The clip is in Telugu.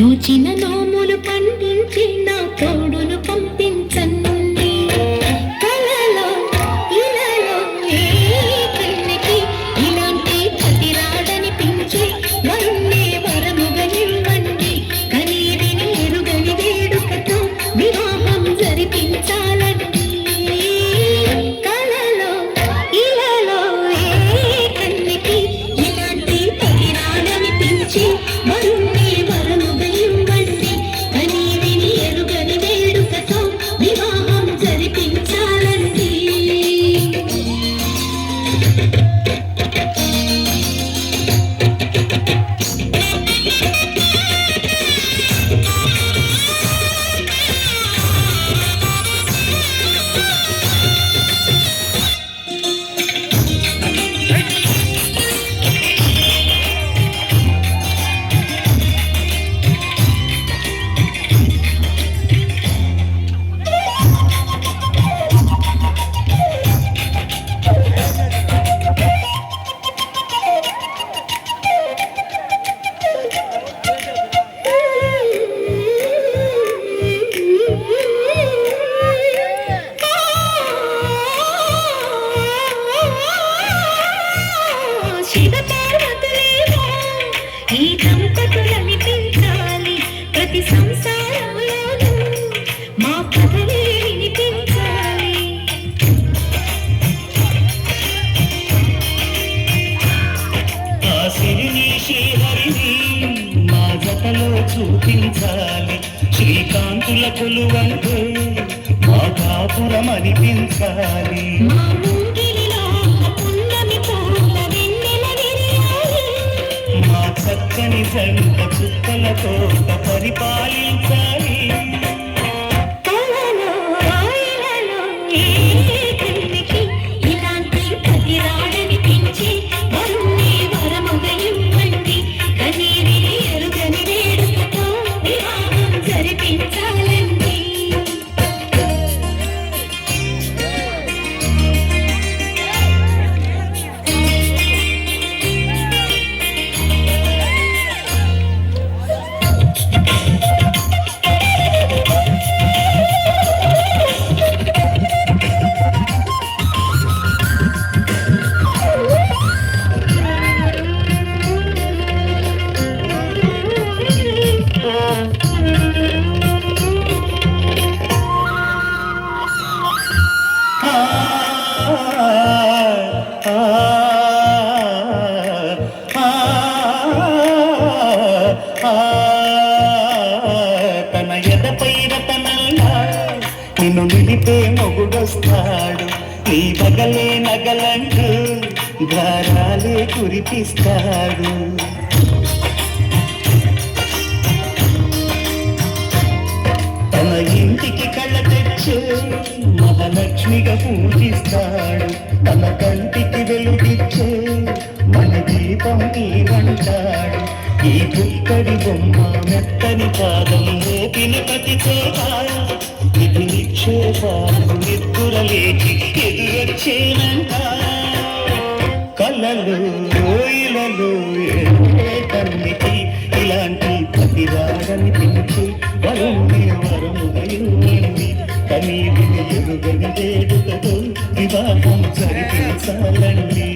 నోచిన చూపించాలి. శ్రీకాంతుల కొలువంటే మా కాపురం అనిపించాలి మా చక్కని జంట చుక్కలతో పరిపాలించాలి. తన ఎదపై రతనల్లా నిన్ను నిలిపే మొగుడొస్తాడు. నీ బగలే నగలంటూ గారాలే కురిపిస్తాడు. కళ్ళ మహాలక్ష్మిగా పూజిస్తాడు. తన కంటికి వెలుగిచ్చే మన దీపం నీవంటాడు ఈ పుక్కడి బొమ్మ మెత్తని పాదం మోపిన పతితో ఇది నిక్షేపాలు నిద్దుర లేచి ఎదురొచ్చేనంట కలలు రోయిలలో కనీవిని ఎరుగని వేడుకతో వివాహం జరిపించాలండి